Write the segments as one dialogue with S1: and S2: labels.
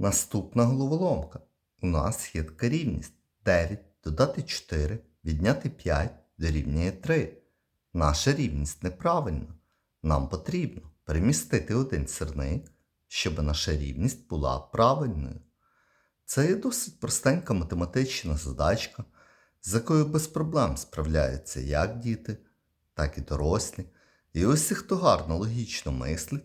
S1: Наступна головоломка. У нас є така рівність 9 додати 4 відняти 5 дорівнює 3. Наша рівність неправильна. Нам потрібно перемістити один сірник, щоб наша рівність була правильною. Це є досить простенька математична задачка, з якою без проблем справляються як діти, так і дорослі. І усі, хто гарно логічно мислить,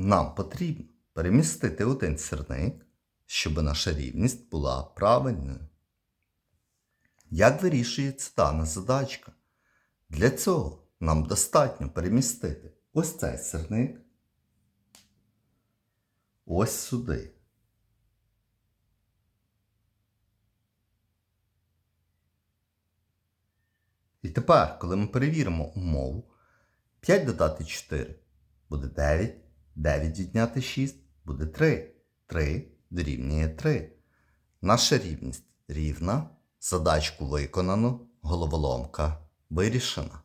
S1: Нам потрібно перемістити один сірник, щоб наша рівність була правильною. Як вирішується дана задачка? Для цього нам достатньо перемістити ось цей сирник ось сюди. І тепер, коли ми перевіримо умову, 5 додати 4 буде 9, 9 відняти 6 буде 3. 3 дорівнює 3. Наша рівність рівна. Задачку виконано, головоломка вирішена.